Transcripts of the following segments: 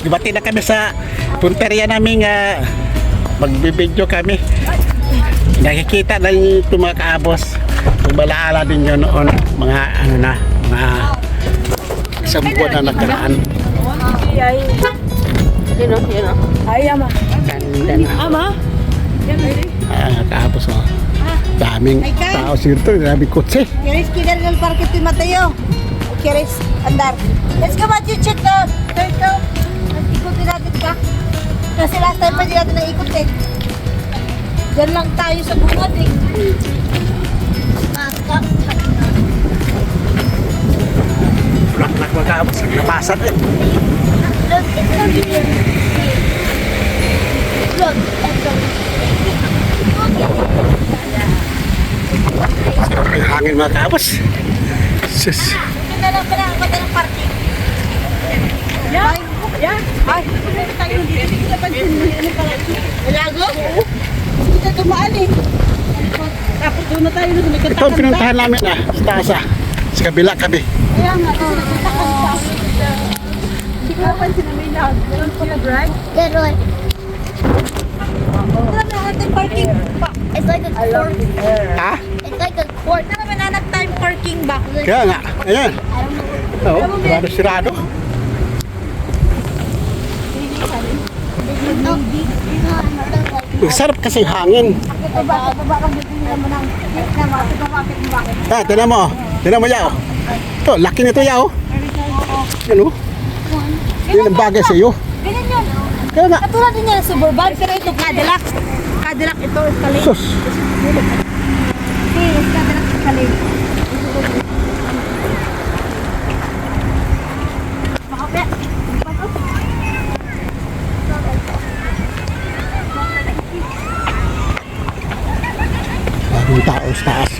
kaabos, dubati na kami sa punteriya namin uh, magbibideo kami. Nakikita na ito mga kaabos. Kung malaala din yun noon, mga ano na, mga isang buwan na nakaraan. Yun o, yun o. Ay, ama. Ganda na. Ama? Ah, kaabos oh. Daming tao sirto, daming kotse. ¿Quieres quitar el parque de Mateo? ¿O quieres andar? Let's go, Matthew, check the turtle. Natin ka. Kasi last time pa di natin naikot eh. Diyan lang tayo sa bungad eh. Maskap. Bulak-bulak mga kaabos, napasan eh. Look, it's video. Look, it's a May hangin mga kaabos. Sus. Ito na lang pala ang ng parking. Yan. Yan. Ay. Tayo dito. Hindi ka pansin. Ano pala? Lago? Hindi ka tumaan eh. Tapos doon na tayo Ito ang pinuntahan namin ah, sa taas ah. Sa kabila kami. Kaya nga. oh, katakan pa. Hindi ko napansin na may lag. Meron pala drive. Ito. Pa- It's like a court. Ha? It's like a court. Ito naman anak time parking ba? Kaya nga. Ayan. Oo, sirado. No, no, like Ang sarap kasi hangin. Ito ba? Ito ba? Kung dito naman ang na mga ito bakit bakit? Ah, tinan mo. Tinan mo yaw. Ito, laki nito yaw. Yan oh. Yan ang bagay sa iyo. Ganyan yun. Kaya nga. Katulad din yan Suburban, pero ito Cadillac. Cadillac ito, Escalade. Sus. Cadillac Escalade.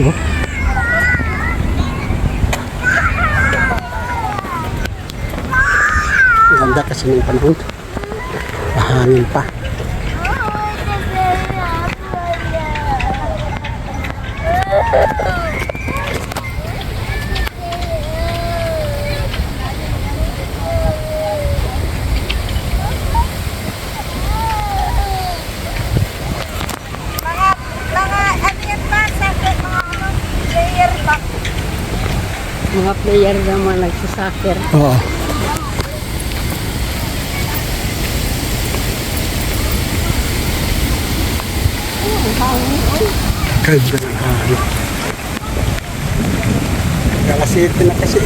Sa taas oh. Ang Ganda kasi ng panahon. Mahangin pa. Mga, mga, ano yan pa, sa mga ano, player ba? Mga player naman nagsasoccer. Oo. Ganda ng hangin. Kalasiti na kasi.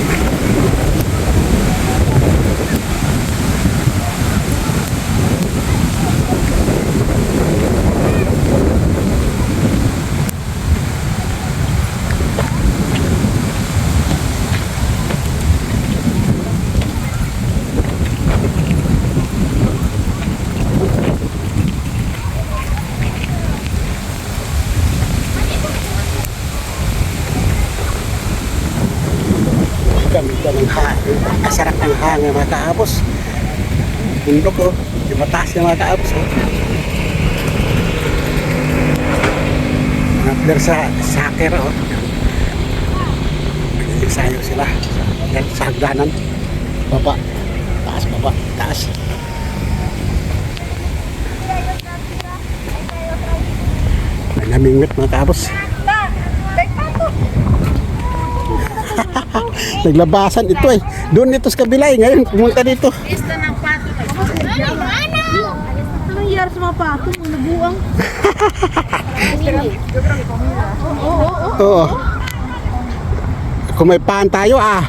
Ganda ng hangin. Kasarap ng kaabos. Bundok oh. Yung mataas yung mga kaabos oh. Mga player sa soccer oh. Nagsasayo sila. Yan, sa hagdanan. Baba. Taas, baba. Taas. May namingwit mga kaabos. Ta, like pato. Naglabasan ito eh. Doon dito sa kabila eh. Ngayon pumunta dito. Pista ng pato. Ano nangyari sa mga pato? Nabuang. Oo, oo, oo. Kung may pan tayo ah.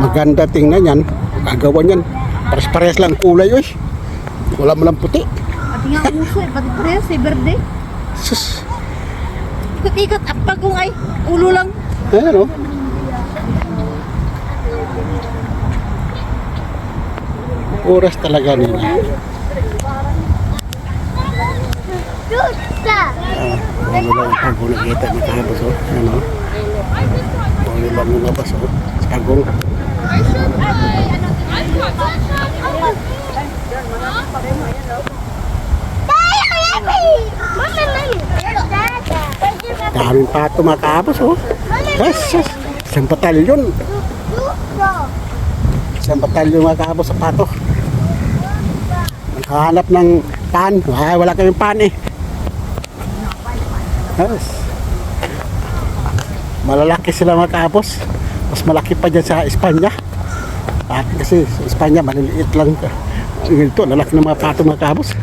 Maganda tingnan yan. Gagawan yan. Pares-pares lang kulay eh. Wala mo lang puti. Pati nga uso eh, pati parehas eh, verde. Sus. Ikot-ikot, ang pagong ay ulo lang. Ayan oh. Oras talaga nila. Ah, wala lang ang pagong nakita ng kahabas oh. Ayan oh. Wala lang mga bas oh. Sa kagong. Daming pato mga kahabas oh. Yes, yes. Isang batalyon. Isang batalyon mga kahabas sa pato. Hahanap ng pan. Ay, wala kaming pan eh. Yes. Malalaki sila mga kaabos. Mas malaki pa dyan sa Espanya. At kasi sa Espanya, maliliit lang. Ito, lalaki ng mga pato mga kaabos.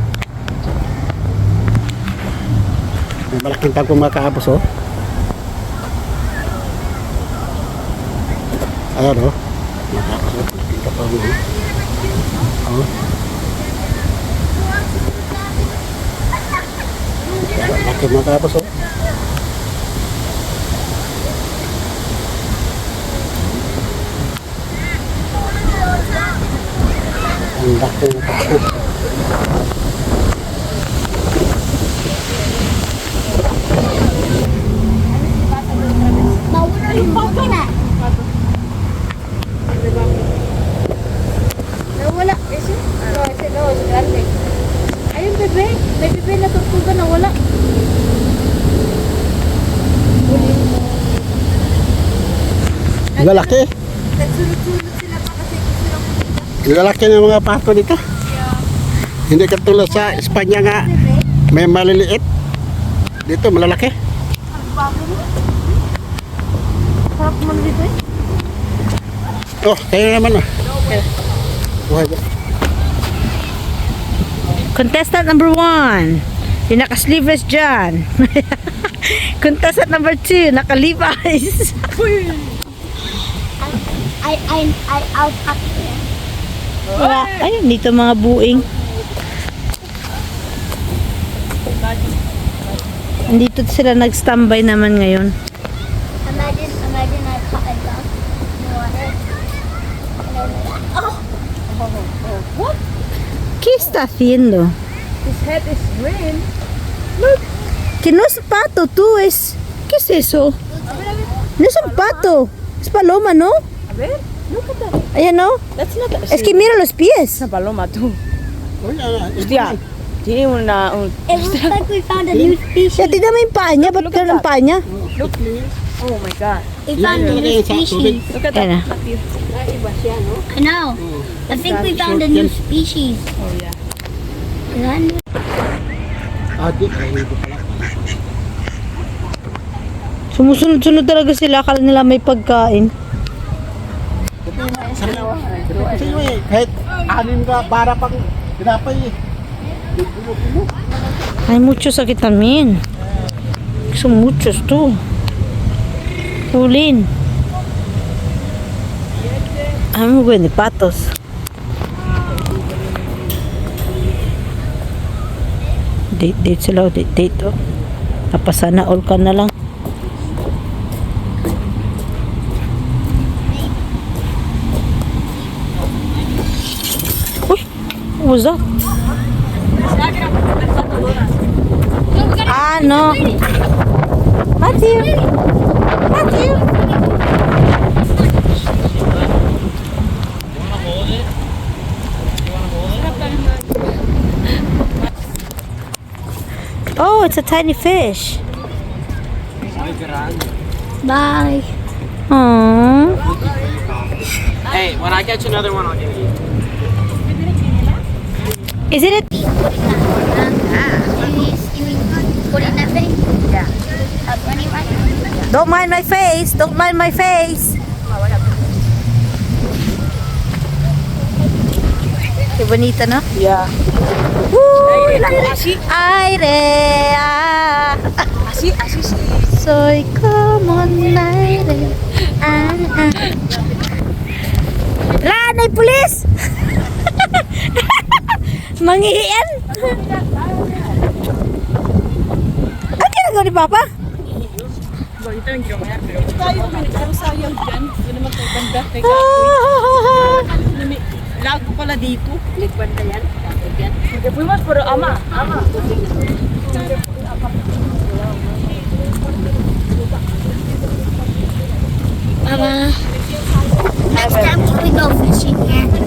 May malaking tagong mga kaabos, oh. Ayan, oh. Mga oh. Oh. Oh. Mga kaabos, oh. Ang laki looking at? Nawala. Is it? No, I said no, it's grande. Ayun, bebe. May bebe na tortuga nawala. Lalaki. Nagsulot-sulot sila pa kasi gusto lang Lalaki ng mga pato dito. Hindi katulad sa Espanya nga may maliliit. Dito malalaki. Sarap mo dito eh. Oh, kayo naman ah. Buhay ba? Contestant number one. Yung naka-sleeveless dyan. Contestant number two, naka-Levi's. I, I, I, I'll pop it. Wala. Ayun, dito mga buing. Dito sila nag-standby naman ngayon. Imagine, imagine I caught a in water. Like, oh. ¿Qué está haciendo? His head is green. Que no es pato, tú es... ¿Qué es eso? No es un pato. Es paloma, ¿no? A ver, look at that. Ayan, ¿no? That's not a... Es que mira los pies. Una paloma, tú. Oh, yeah, Hostia. Tiene una... Un... It looks like we found a new species. Siya, tignan mo yung paa niya. Ba't ganun ang paa niya? Oh my God. We found a new species. Look at Ayan that. na. I know. I think we found a new species. Oh yeah. New? Ah, di. Sumusunod-sunod talaga sila. Akala nila may pagkain. Kasi yun eh, kahit anim ka, bara pang tinapay eh. Hay muchos aquí también. Son muchos tú. Julín. Hay muy buenos patos. Date, date sila. Date, date oh. Napasana all ka na lang. Ah, no. Matthew. Matthew. Oh, it's a tiny fish. Bye. Aww. Hey, when I catch another one, I'll give you. Running right? Don't mind my face. Don't mind my face. Qué bonita, ¿no? Yeah. Uy, Así, aire. ah. así, así sí. Soy como un aire. Ah, ah. Lanay, pulis! Mangihian! Ano ginagawa ni Papa? Tayo kami nagsasayang dyan. Yun naman kay banda. Teka, pala dito. Like banda yan. Hindi po mas pero ama. Ama. Mama. Next time we go fishing.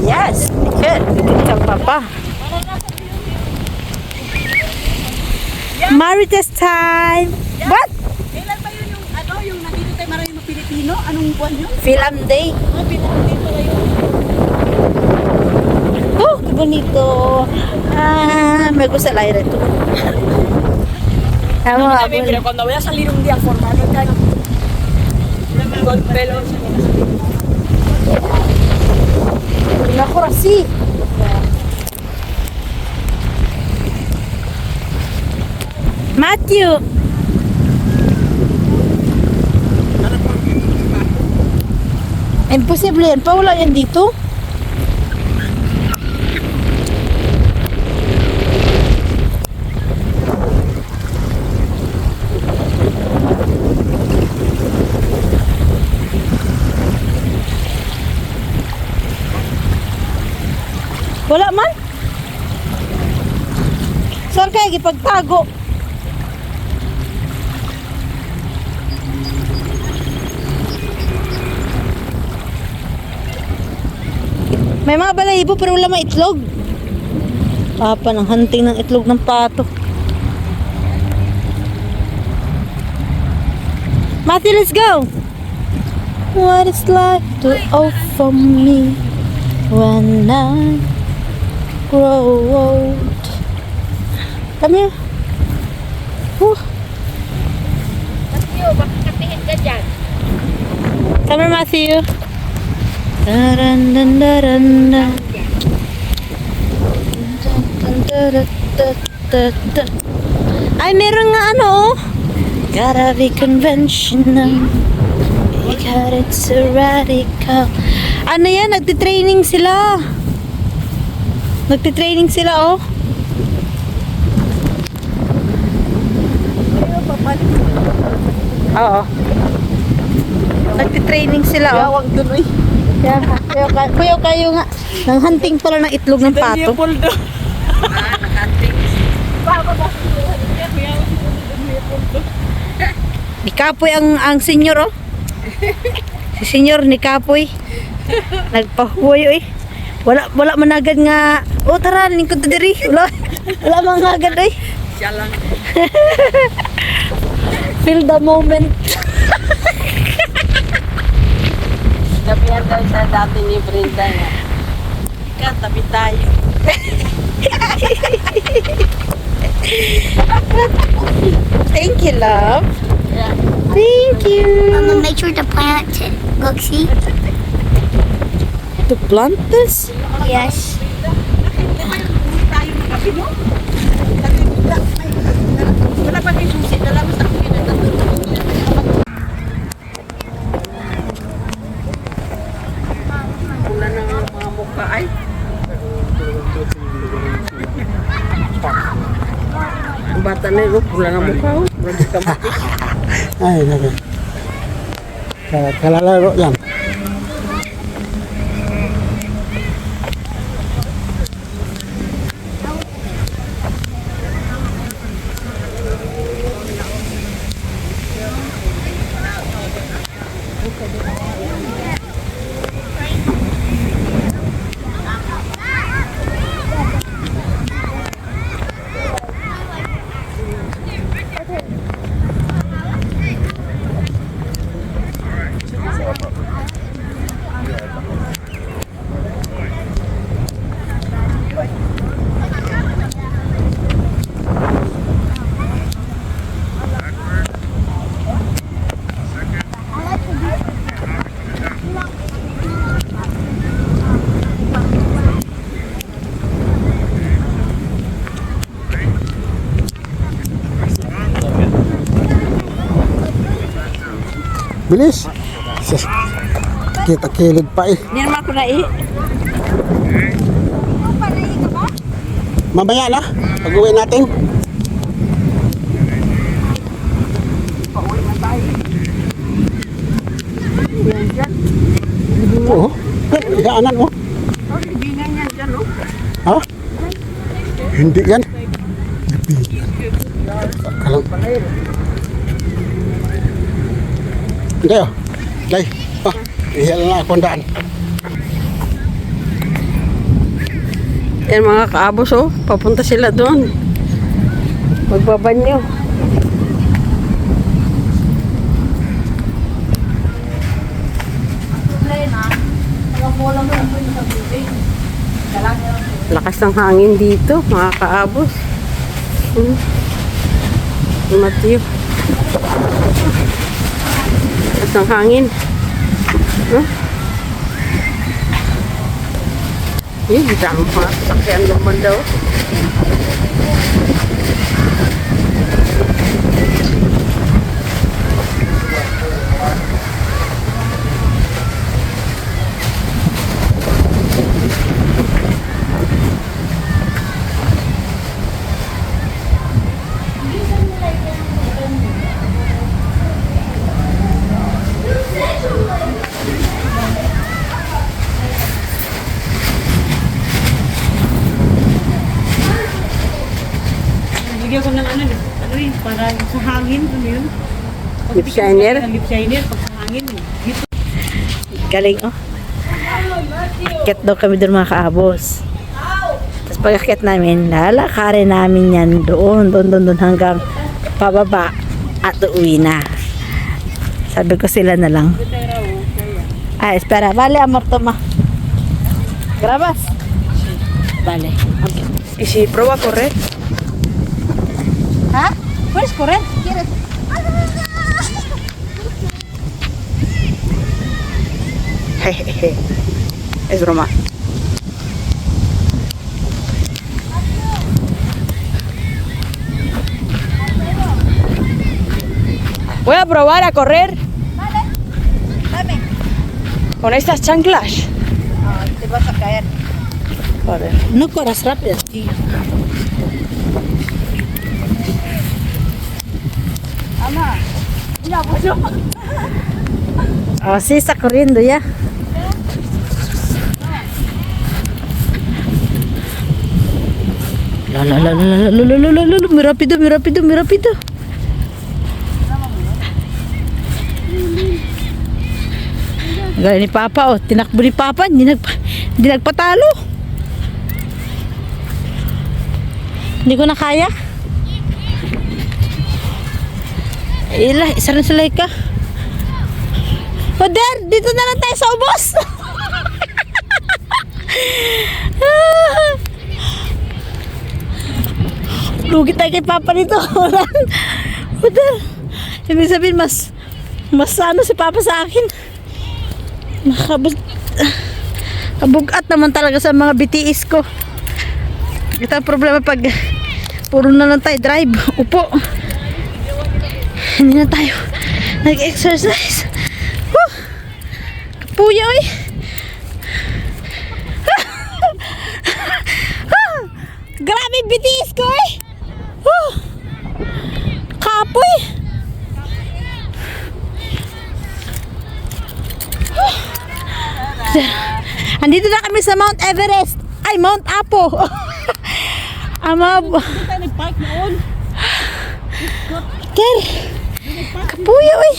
Yes, we could. We could tell Papa. Marites time! What? Kailan pa yun yung, ano, yung nandito tayo maraming mga Pilipino? Anong buwan yun? Film day. Oh, qué bonito. Ah, me gusta el aire tú. Vamos a También, pero cuando voy a salir un día a formarme acá con pelo, Mejor así. Matthew. Imposible yan. Pawala yan dito. Wala man. Saan kaya gipagtago? May mga balahibo pero wala may itlog. Papa ng hunting ng itlog ng pato. Matthew, let's go! What is life to offer me when I grow old? Come here. Whew. Matthew, baka kapihin ka dyan. Come here, Matthew. Ay, meron nga ano, oh. Gotta be conventional. Because it's so radical. Ano yan? Nagtitraining sila. Nagtitraining sila, oh. Oo. Nagtitraining sila, oh. Huwag tuloy. Kaya, kaya, kaya kayo nga, nang hunting pala ng itlog ng pato. Leopoldo. Ni Kapoy ang, ang senyor, oh. Si senyor ni Kapoy. Nagpahuyo, eh. Wala, wala man agad nga, oh tara, lingkod ta diri. Wala, wala man agad, eh. Siya lang. Feel the moment. Daw sa dati ni Brenda niya. Ika, tabi tayo. Thank you, love. Thank you. Mama, make sure to plant it. Look, see? To plant this? Yes. Wala pa kayo susi. Dala mo sa akin. Wala na ang mga mukha ay. Ang bata na yun, wala na mukha. oh. Wala ka mati. Bilis. Kita kilid pa eh. Hindi naman ako na eh. Mamaya na. Pag-uwi natin. Oo. Hiyaanan mo. Ha? Hindi yan. Libingan. Kalang. Oh. Day. Ah, ihal na ako ang daan. Yan mga kaabos oh, papunta sila doon. Magbabanyo. Lakas ng hangin dito, mga kaabos. Hmm. Matthew. Lakas ng hangin. Huh? Yun, dami mga sasakyan naman daw. Bigyan ko ng ano, ano yun, para sa hangin, ano yun? Lip shiner. Lip shiner, pag sa hangin. Dito. Galing, oh. Akyat daw kami doon mga kaabos. Tapos pag akyat namin, lalakarin namin yan doon, doon, doon, doon hanggang pababa at uuwi na. Sabi ko sila na lang. Ah, espera. Vale, amor, toma. Grabas? Vale. Okay. Y si prueba a correr. ¿Puedes correr? ¿Quieres? Es broma. Voy a probar a correr Dame. con estas chanclas. Ah, te vas a caer. Joder. No corras rápido, tío. Ama. Mira, pues yo. Oh, sí, está corriendo ya. La la la la la la la la la la la muy rápido, muy rápido, muy rápido. Gaya ni Papa, oh, tinakbo ni Papa, hindi, nagpa, hindi nagpatalo. Hindi ko na kaya. Ila, isa rin sa ka. Father, dito na lang tayo sa ubos. Lugi tayo kay Papa nito. Father, ibig sabihin mas mas ano si Papa sa akin. Makabus kabugat naman talaga sa mga BTS ko. Ito ang problema pag puro na lang tayo drive. Upo. Hindi na tayo nag-exercise. Woo! Kapuya, oy! Grabe BTS ko, eh! Woo! Kapoy! Andito na kami sa Mount Everest. Ay, Mount Apo. Ama, Tayo nag-park noon. Ter! Kapuya, oy!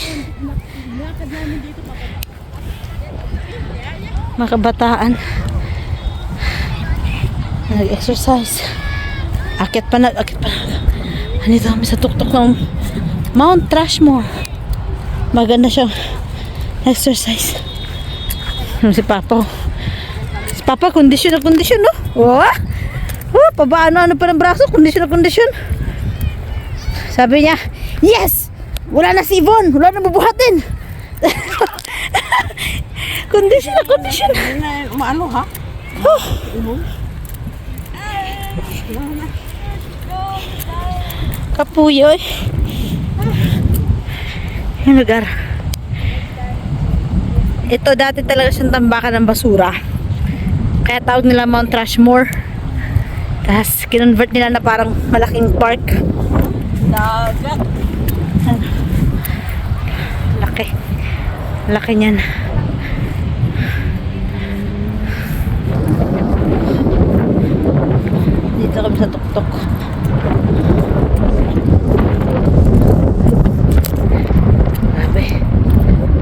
Mga kabataan. Nag-exercise. Akit pa nag, akit pa nag. Andito kami sa tuktok ng Mount Trashmore. Maganda siyang exercise. Ano si Papa? Si Papa, kondisyon na kondisyon, no? Oh! Oh, pabaano ano pa ng braso? Kondisyon na kondisyon. Sabi niya, yes! Wala na si Yvonne! Wala na bubuhatin! kondisyon na kondisyon. Hindi na umaano ha? Kapuyoy. Yung lugar. Ito dati talaga siyang tambakan ng basura. Kaya tawag nila Mount Rushmore. Tapos kinonvert nila na parang malaking park. Dagat. Laki. Laki niyan. Dito kami sa tuktok. Grabe.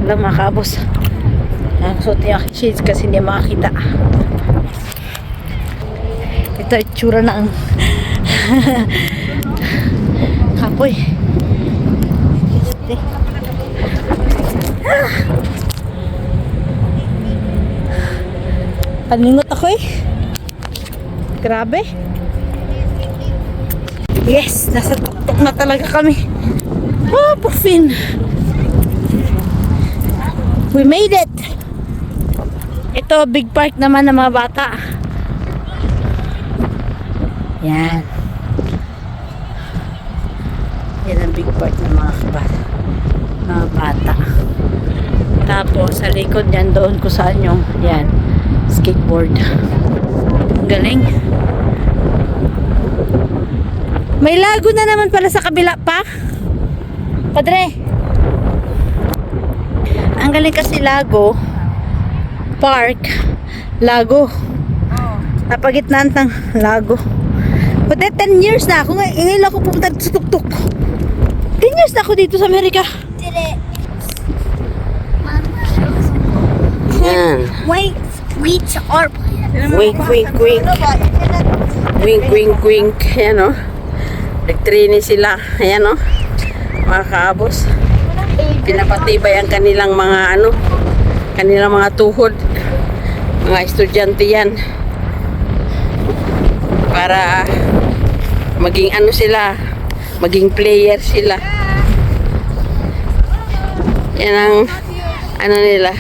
Alam mga kabos. Nakasuot niya shades kasi hindi makakita. Ito itsura ng kapoy. Este. Paningot ako eh. Grabe. Yes, nasa tuktok na talaga kami. Oh, Pufin. We made it. Ito, big park naman ng mga bata. Yan. Yan ang big park ng mga bata. Mga bata. Tapos, sa likod yan doon kung saan yung, yan, Ang Galing. May lago na naman pala sa kabila pa. Padre. Ang galing kasi lago. Park. Lago. Napagitnaan ng lago. But that 10 years na ako. Ngay- Ngayon lang ako pumunta dito sa tuktok. 10 years na ako dito sa Amerika. Yan. Wait, wait, or... Wink, wink, wink. Wink, wink, wink. Ayan o. Nagtrini sila. Ayan o. Mga kaabos. Pinapatibay ang kanilang mga ano, kanilang mga tuhod. Mga estudyante yan. Para maging ano sila, maging player sila. Yan ang ano nila,